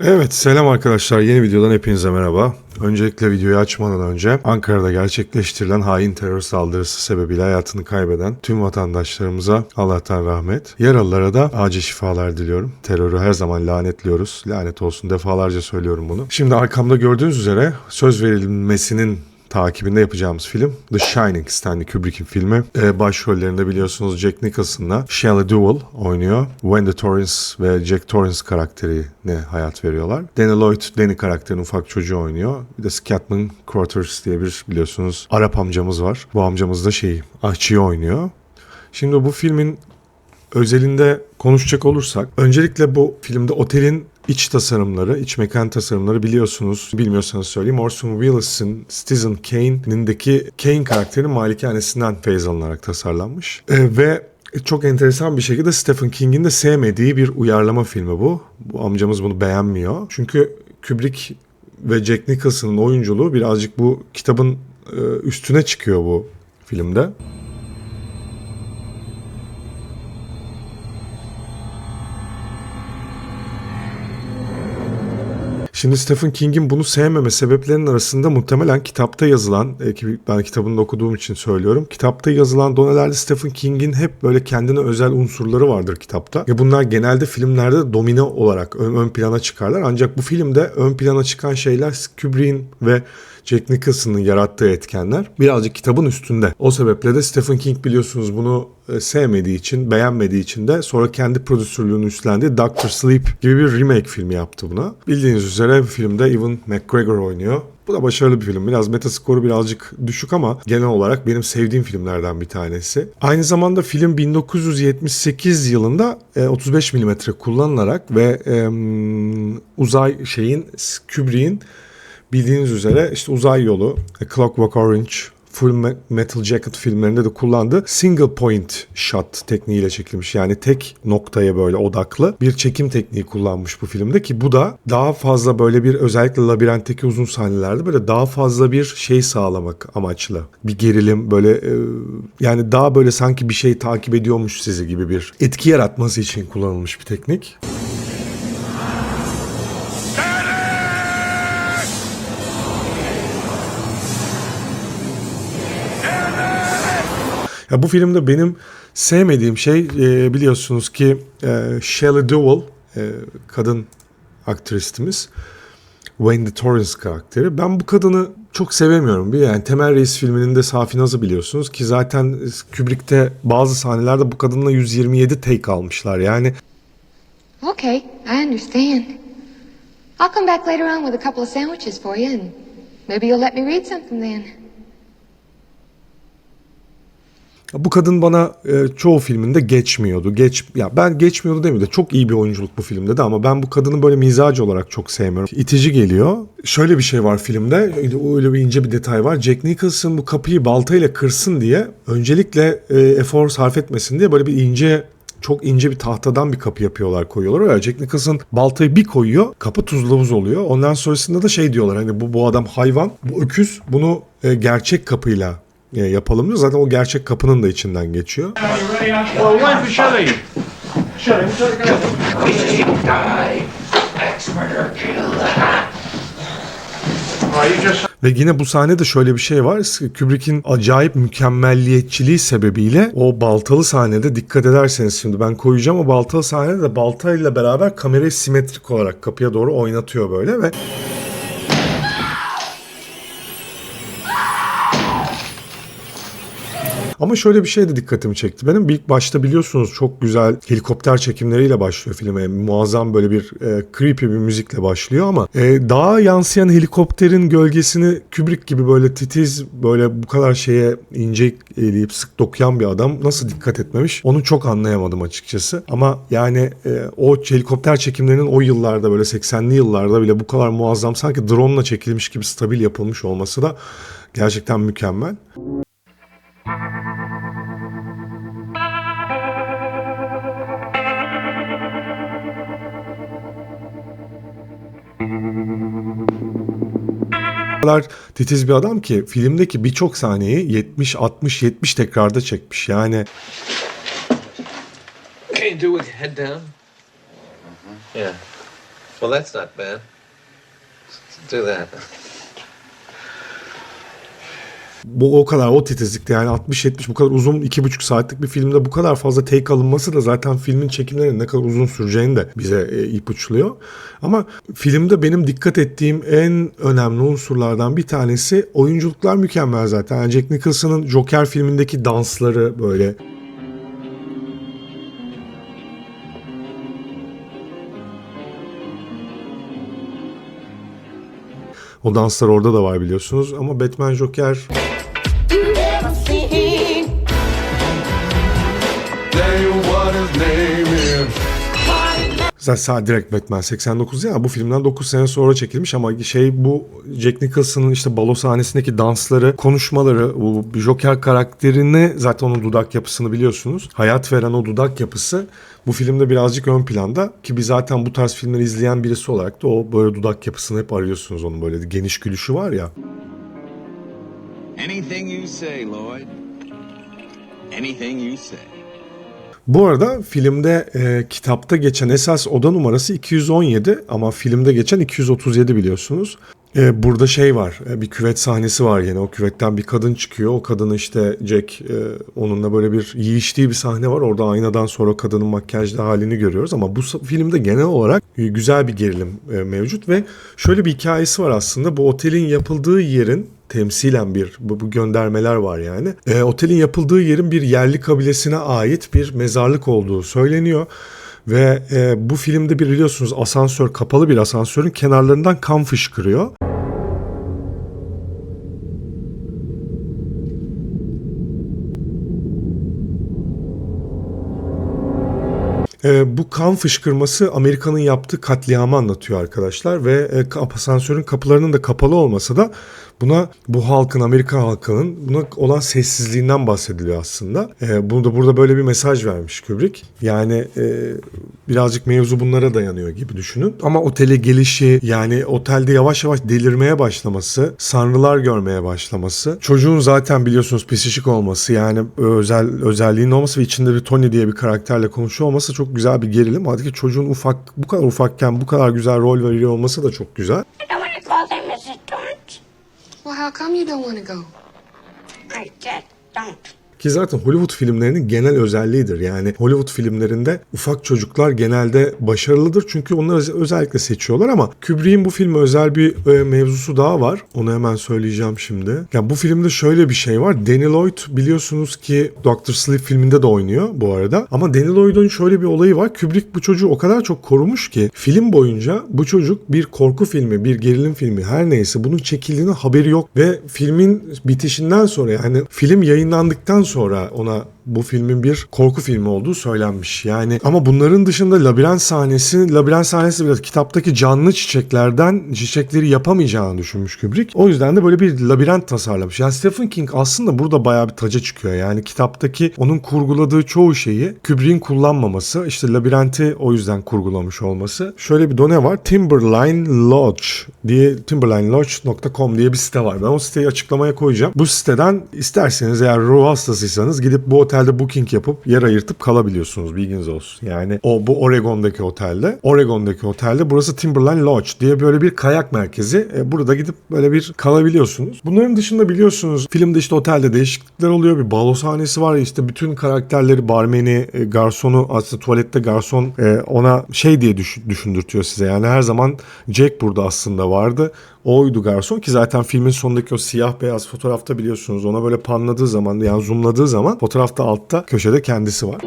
Evet selam arkadaşlar yeni videodan hepinize merhaba. Öncelikle videoyu açmadan önce Ankara'da gerçekleştirilen hain terör saldırısı sebebiyle hayatını kaybeden tüm vatandaşlarımıza Allah'tan rahmet. Yaralılara da acil şifalar diliyorum. Terörü her zaman lanetliyoruz. Lanet olsun defalarca söylüyorum bunu. Şimdi arkamda gördüğünüz üzere söz verilmesinin takibinde yapacağımız film The Shining Stanley Kubrick'in filmi. Ee, başrollerinde biliyorsunuz Jack Nicholson'la Shelley Duvall oynuyor. Wendy Torrance ve Jack Torrance karakterine hayat veriyorlar. Danny Lloyd, Danny karakterinin ufak çocuğu oynuyor. Bir de Scatman Crothers diye bir biliyorsunuz Arap amcamız var. Bu amcamız da şeyi, ahçıyı oynuyor. Şimdi bu filmin özelinde konuşacak olursak öncelikle bu filmde otelin iç tasarımları, iç mekan tasarımları biliyorsunuz. Bilmiyorsanız söyleyeyim. Orson Welles'in Citizen Kane'indeki Kane karakterinin malikanesinden feyz alınarak tasarlanmış. Ee, ve çok enteresan bir şekilde Stephen King'in de sevmediği bir uyarlama filmi bu. Bu amcamız bunu beğenmiyor. Çünkü Kubrick ve Jack Nicholson'ın oyunculuğu birazcık bu kitabın e, üstüne çıkıyor bu filmde. Şimdi Stephen King'in bunu sevmeme sebeplerinin arasında muhtemelen kitapta yazılan, e, ben kitabını okuduğum için söylüyorum. Kitapta yazılan donelerle Stephen King'in hep böyle kendine özel unsurları vardır kitapta. Ve bunlar genelde filmlerde domine olarak ön, ön plana çıkarlar. Ancak bu filmde ön plana çıkan şeyler Kubrick'in ve Jack Nicholson'ın yarattığı etkenler birazcık kitabın üstünde. O sebeple de Stephen King biliyorsunuz bunu sevmediği için, beğenmediği için de sonra kendi prodüsörlüğünü üstlendiği Doctor Sleep gibi bir remake filmi yaptı buna. Bildiğiniz üzere filmde Ewan McGregor oynuyor. Bu da başarılı bir film. Biraz metaskoru birazcık düşük ama genel olarak benim sevdiğim filmlerden bir tanesi. Aynı zamanda film 1978 yılında e, 35 mm kullanılarak ve e, uzay şeyin Kubrick'in bildiğiniz üzere işte uzay yolu, A Clockwork Orange, Full Metal Jacket filmlerinde de kullandığı single point shot tekniğiyle çekilmiş. Yani tek noktaya böyle odaklı bir çekim tekniği kullanmış bu filmde ki bu da daha fazla böyle bir özellikle labirentteki uzun sahnelerde böyle daha fazla bir şey sağlamak amaçlı. Bir gerilim böyle e, yani daha böyle sanki bir şey takip ediyormuş sizi gibi bir etki yaratması için kullanılmış bir teknik. Ya bu filmde benim sevmediğim şey e, biliyorsunuz ki e, Shelley Duvall e, kadın aktristimiz Wendy Torrance karakteri. Ben bu kadını çok sevemiyorum. Bir yani Temel Reis filminin de Safi Naz'ı biliyorsunuz ki zaten Kubrick'te bazı sahnelerde bu kadınla 127 take almışlar. Yani Okay, I understand. I'll come back later on with a couple of sandwiches for you, and maybe you'll let me read something then. Bu kadın bana e, çoğu filminde geçmiyordu. Geç ya ben geçmiyordu demiyorum de çok iyi bir oyunculuk bu filmde de ama ben bu kadını böyle mizacı olarak çok sevmiyorum. İtici geliyor. Şöyle bir şey var filmde. Öyle bir ince bir detay var. Jack Nicholson bu kapıyı baltayla kırsın diye öncelikle e, efor sarf etmesin diye böyle bir ince çok ince bir tahtadan bir kapı yapıyorlar koyuyorlar. Öyle Jack Nicholson baltayı bir koyuyor kapı tuzlu buz oluyor. Ondan sonrasında da şey diyorlar hani bu, bu adam hayvan bu öküz bunu e, gerçek kapıyla yapalım diyor. Zaten o gerçek kapının da içinden geçiyor. Ve yine bu sahnede şöyle bir şey var. Kubrick'in acayip mükemmelliyetçiliği sebebiyle o baltalı sahnede dikkat ederseniz şimdi ben koyacağım o baltalı sahnede de baltayla beraber kamerayı simetrik olarak kapıya doğru oynatıyor böyle ve Ama şöyle bir şey de dikkatimi çekti. Benim ilk başta biliyorsunuz çok güzel helikopter çekimleriyle başlıyor filme. Muazzam böyle bir e, creepy bir müzikle başlıyor ama e, dağa yansıyan helikopterin gölgesini Kubrick gibi böyle titiz böyle bu kadar şeye ince eleyip sık dokuyan bir adam nasıl dikkat etmemiş onu çok anlayamadım açıkçası. Ama yani e, o helikopter çekimlerinin o yıllarda böyle 80'li yıllarda bile bu kadar muazzam sanki drone ile çekilmiş gibi stabil yapılmış olması da gerçekten mükemmel. Kadar titiz bir adam ki filmdeki birçok sahneyi 70 60 70 tekrarda çekmiş. Yani Can you do it head down? Yeah. Well, that's not bad. Do that. Bu o kadar o titizlikte yani 60-70 bu kadar uzun 2,5 saatlik bir filmde bu kadar fazla take alınması da zaten filmin çekimlerinin ne kadar uzun süreceğini de bize e, ipuçluyor. Ama filmde benim dikkat ettiğim en önemli unsurlardan bir tanesi oyunculuklar mükemmel zaten. Yani Jack Nicholson'ın Joker filmindeki dansları böyle o danslar orada da var biliyorsunuz ama Batman Joker Zaten direkt Batman 89 ya bu filmden 9 sene sonra çekilmiş ama şey bu Jack Nicholson'ın işte balo sahnesindeki dansları, konuşmaları, bu Joker karakterini zaten onun dudak yapısını biliyorsunuz. Hayat veren o dudak yapısı bu filmde birazcık ön planda ki biz zaten bu tarz filmleri izleyen birisi olarak da o böyle dudak yapısını hep arıyorsunuz onun böyle geniş gülüşü var ya. Anything you say, Lloyd. Anything you say. Bu arada filmde e, kitapta geçen esas oda numarası 217 ama filmde geçen 237 biliyorsunuz. E, burada şey var e, bir küvet sahnesi var yine o küvetten bir kadın çıkıyor. O kadını işte Jack e, onunla böyle bir yiyiştiği bir sahne var. Orada aynadan sonra kadının makyajlı halini görüyoruz ama bu filmde genel olarak e, güzel bir gerilim e, mevcut ve şöyle bir hikayesi var aslında. Bu otelin yapıldığı yerin temsilen bir bu, bu göndermeler var yani. E, otelin yapıldığı yerin bir yerli kabilesine ait bir mezarlık olduğu söyleniyor. Ve e, bu filmde bir biliyorsunuz asansör kapalı bir asansörün kenarlarından kan fışkırıyor. E, bu kan fışkırması Amerika'nın yaptığı katliamı anlatıyor arkadaşlar ve e, asansörün kapılarının da kapalı olmasa da buna bu halkın Amerika halkının buna olan sessizliğinden bahsediliyor aslında. E, burada burada böyle bir mesaj vermiş Kubrick. Yani e, birazcık mevzu bunlara dayanıyor gibi düşünün. Ama otele gelişi yani otelde yavaş yavaş delirmeye başlaması, sanrılar görmeye başlaması, çocuğun zaten biliyorsunuz psikik olması yani özel özelliğinin olması ve içinde bir Tony diye bir karakterle konuşuyor olması çok güzel bir gerilim. Hadi ki çocuğun ufak bu kadar ufakken bu kadar güzel rol veriyor olması da çok güzel. Well, how come you don't want to go? I just don't. Ki zaten Hollywood filmlerinin genel özelliğidir. Yani Hollywood filmlerinde ufak çocuklar genelde başarılıdır. Çünkü onları öz- özellikle seçiyorlar ama Kubrick'in bu filme özel bir e, mevzusu daha var. Onu hemen söyleyeceğim şimdi. Ya bu filmde şöyle bir şey var. Danny Lloyd biliyorsunuz ki Doctor Sleep filminde de oynuyor bu arada. Ama Danny Lloyd'un şöyle bir olayı var. Kubrick bu çocuğu o kadar çok korumuş ki film boyunca bu çocuk bir korku filmi, bir gerilim filmi her neyse bunun çekildiğine haberi yok ve filmin bitişinden sonra yani film yayınlandıktan sonra ona bu filmin bir korku filmi olduğu söylenmiş. Yani ama bunların dışında labirent sahnesi, labirent sahnesi biraz kitaptaki canlı çiçeklerden çiçekleri yapamayacağını düşünmüş Kubrick. O yüzden de böyle bir labirent tasarlamış. Yani Stephen King aslında burada bayağı bir taca çıkıyor. Yani kitaptaki onun kurguladığı çoğu şeyi Kubrick'in kullanmaması, işte labirenti o yüzden kurgulamış olması. Şöyle bir done var. Timberline Lodge diye timberlinelodge.com diye bir site var. Ben o siteyi açıklamaya koyacağım. Bu siteden isterseniz eğer ruh hastasıysanız gidip bu otelde booking yapıp yer ayırtıp kalabiliyorsunuz. Bilginiz olsun. Yani o bu Oregon'daki otelde. Oregon'daki otelde burası Timberline Lodge diye böyle bir kayak merkezi. E, burada gidip böyle bir kalabiliyorsunuz. Bunların dışında biliyorsunuz filmde işte otelde değişiklikler oluyor. Bir balo sahnesi var. İşte bütün karakterleri barmeni, e, garsonu aslında tuvalette garson e, ona şey diye düş- düşündürtüyor size. Yani her zaman Jack burada aslında vardı. Oydu garson ki zaten filmin sonundaki o siyah beyaz fotoğrafta biliyorsunuz ona böyle panladığı zaman yani zoomladığı zaman fotoğrafta altta köşede kendisi var.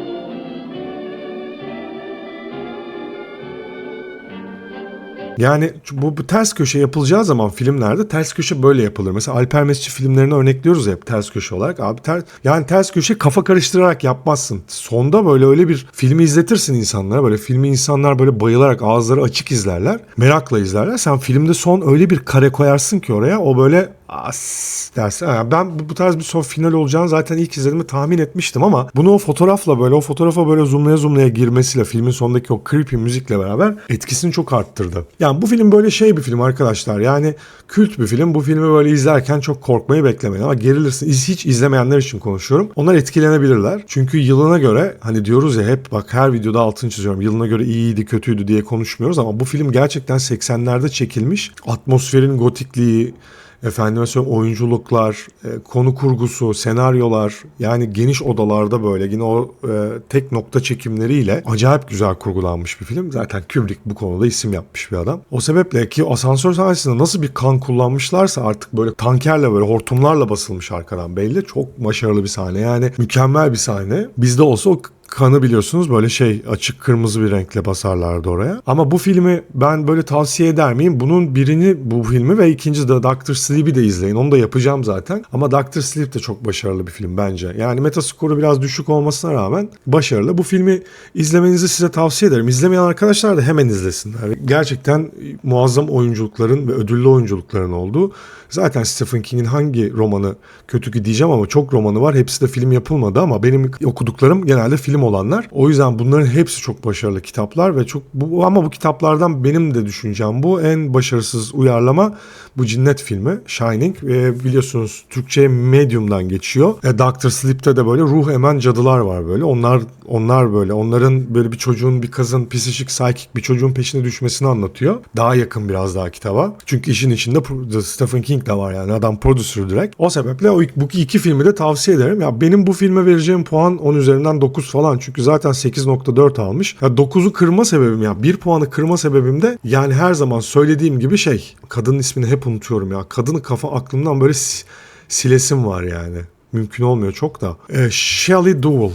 Yani bu, bu ters köşe yapılacağı zaman filmlerde ters köşe böyle yapılır. Mesela Alper Mesci filmlerini örnekliyoruz hep ters köşe olarak. Abi ter, yani ters köşe kafa karıştırarak yapmazsın. Sonda böyle öyle bir filmi izletirsin insanlara. Böyle filmi insanlar böyle bayılarak ağızları açık izlerler. Merakla izlerler. Sen filmde son öyle bir kare koyarsın ki oraya o böyle as dersin. Ben bu, tarz bir son final olacağını zaten ilk izlediğimde tahmin etmiştim ama bunu o fotoğrafla böyle o fotoğrafa böyle zoomlaya zoomlaya girmesiyle filmin sonundaki o creepy müzikle beraber etkisini çok arttırdı. Yani bu film böyle şey bir film arkadaşlar. Yani kült bir film. Bu filmi böyle izlerken çok korkmayı beklemeyin ama gerilirsin. Hiç izlemeyenler için konuşuyorum. Onlar etkilenebilirler. Çünkü yılına göre hani diyoruz ya hep bak her videoda altını çiziyorum. Yılına göre iyiydi kötüydü diye konuşmuyoruz ama bu film gerçekten 80'lerde çekilmiş. Atmosferin gotikliği, Efendime söyleyeyim oyunculuklar, e, konu kurgusu, senaryolar yani geniş odalarda böyle yine o e, tek nokta çekimleriyle acayip güzel kurgulanmış bir film. Zaten Kubrick bu konuda isim yapmış bir adam. O sebeple ki asansör sahnesinde nasıl bir kan kullanmışlarsa artık böyle tankerle böyle hortumlarla basılmış arkadan belli. Çok başarılı bir sahne yani mükemmel bir sahne. Bizde olsa o kanı biliyorsunuz böyle şey açık kırmızı bir renkle basarlardı oraya. Ama bu filmi ben böyle tavsiye eder miyim? Bunun birini bu filmi ve ikinci de Doctor Sleep'i de izleyin. Onu da yapacağım zaten. Ama Doctor Sleep de çok başarılı bir film bence. Yani metaskoru biraz düşük olmasına rağmen başarılı. Bu filmi izlemenizi size tavsiye ederim. İzlemeyen arkadaşlar da hemen izlesinler. Gerçekten muazzam oyunculukların ve ödüllü oyunculukların olduğu. Zaten Stephen King'in hangi romanı kötü ki diyeceğim ama çok romanı var. Hepsi de film yapılmadı ama benim okuduklarım genelde film olanlar. O yüzden bunların hepsi çok başarılı kitaplar ve çok bu ama bu kitaplardan benim de düşüncem bu en başarısız uyarlama bu cinnet filmi Shining. E, biliyorsunuz Türkçe Medium'dan geçiyor. E, Doctor Sleep'te de böyle ruh emen cadılar var böyle. Onlar onlar böyle onların böyle bir çocuğun bir kızın psişik psychic bir çocuğun peşine düşmesini anlatıyor. Daha yakın biraz daha kitaba. Çünkü işin içinde Stephen King de var yani adam prodüsör direkt. O sebeple o, bu iki filmi de tavsiye ederim. Ya benim bu filme vereceğim puan 10 üzerinden 9 falan. Çünkü zaten 8.4 almış. Ya 9'u kırma sebebim ya. 1 puanı kırma sebebim de yani her zaman söylediğim gibi şey. Kadının ismini hep unutuyorum ya. Kadını kafa aklımdan böyle si- silesim var yani. Mümkün olmuyor çok da. E, Shelley Duell.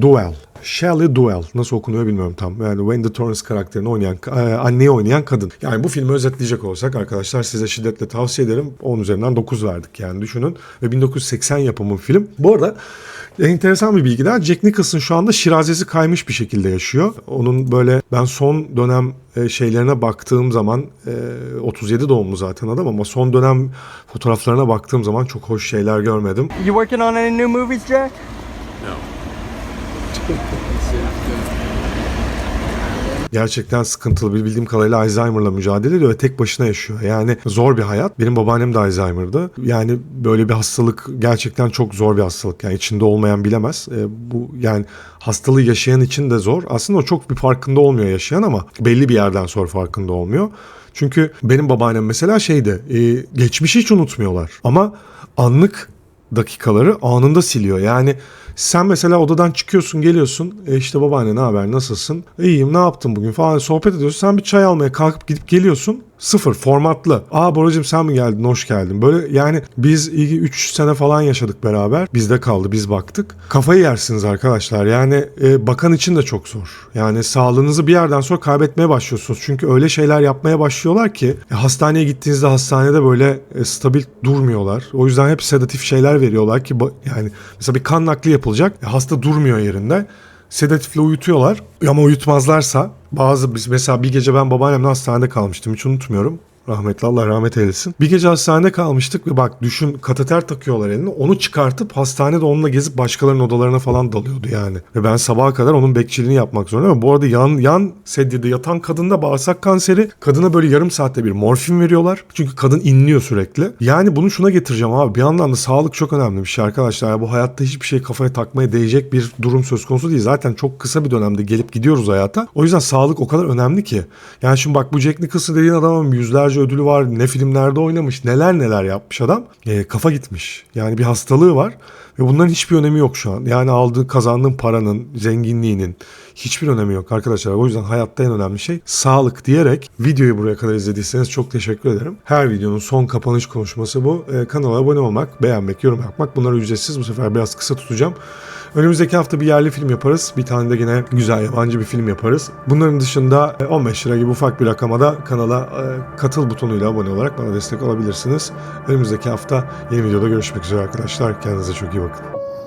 Duel. Shelley Duell. Nasıl okunuyor bilmiyorum tam. Yani Wendy Torrance karakterini oynayan, e, anneyi oynayan kadın. Yani bu filmi özetleyecek olsak arkadaşlar size şiddetle tavsiye ederim. 10 üzerinden 9 verdik yani düşünün. Ve 1980 yapımı film. Bu arada enteresan bir bilgi daha. Jack Nicholson şu anda şirazesi kaymış bir şekilde yaşıyor. Onun böyle ben son dönem e, şeylerine baktığım zaman e, 37 doğumlu zaten adam ama son dönem fotoğraflarına baktığım zaman çok hoş şeyler görmedim. You working on any new movies, Jack? Gerçekten sıkıntılı bir bildiğim kadarıyla Alzheimer'la mücadele ediyor ve tek başına yaşıyor. Yani zor bir hayat. Benim babaannem de Alzheimer'dı. Yani böyle bir hastalık gerçekten çok zor bir hastalık. Yani içinde olmayan bilemez. E, bu yani hastalığı yaşayan için de zor. Aslında o çok bir farkında olmuyor yaşayan ama belli bir yerden sonra farkında olmuyor. Çünkü benim babaannem mesela şeydi. E, geçmişi hiç unutmuyorlar. Ama anlık dakikaları anında siliyor. Yani sen mesela odadan çıkıyorsun geliyorsun. E işte babaanne ne haber? Nasılsın? İyiyim ne yaptın bugün? falan. Sohbet ediyorsun. Sen bir çay almaya kalkıp gidip geliyorsun sıfır formatlı. Aa Boracığım sen mi geldin? Hoş geldin. Böyle yani biz 3 sene falan yaşadık beraber. Bizde kaldı biz baktık. Kafayı yersiniz arkadaşlar. Yani e, bakan için de çok zor. Yani sağlığınızı bir yerden sonra kaybetmeye başlıyorsunuz. Çünkü öyle şeyler yapmaya başlıyorlar ki e, hastaneye gittiğinizde hastanede böyle e, stabil durmuyorlar. O yüzden hep sedatif şeyler veriyorlar ki yani mesela bir kan nakli yapılacak e, hasta durmuyor yerinde sedatifle uyutuyorlar ama uyutmazlarsa bazı biz mesela bir gece ben babaannemle hastanede kalmıştım hiç unutmuyorum. Rahmetli Allah rahmet eylesin. Bir gece hastanede kalmıştık ve bak düşün kateter takıyorlar eline. Onu çıkartıp hastanede onunla gezip başkalarının odalarına falan dalıyordu yani. Ve ben sabaha kadar onun bekçiliğini yapmak zorundayım. Bu arada yan yan sedyede yatan kadında bağırsak kanseri. Kadına böyle yarım saatte bir morfin veriyorlar. Çünkü kadın inliyor sürekli. Yani bunu şuna getireceğim abi. Bir yandan da sağlık çok önemli bir şey arkadaşlar. Ya bu hayatta hiçbir şey kafaya takmaya değecek bir durum söz konusu değil. Zaten çok kısa bir dönemde gelip gidiyoruz hayata. O yüzden sağlık o kadar önemli ki. Yani şimdi bak bu Jack Nicholson dediğin adamın yüzlerce ödülü var. Ne filmlerde oynamış. Neler neler yapmış adam. E, kafa gitmiş. Yani bir hastalığı var. Ve bunların hiçbir önemi yok şu an. Yani aldığı kazandığın paranın, zenginliğinin hiçbir önemi yok arkadaşlar. O yüzden hayatta en önemli şey sağlık diyerek videoyu buraya kadar izlediyseniz çok teşekkür ederim. Her videonun son kapanış konuşması bu. Ee, kanala abone olmak, beğenmek, yorum yapmak bunlar ücretsiz. Bu sefer biraz kısa tutacağım. Önümüzdeki hafta bir yerli film yaparız. Bir tane de yine güzel yabancı bir film yaparız. Bunların dışında e, 15 lira gibi ufak bir rakama kanala e, katıl butonuyla abone olarak bana destek olabilirsiniz. Önümüzdeki hafta yeni videoda görüşmek üzere arkadaşlar. Kendinize çok iyi bakın.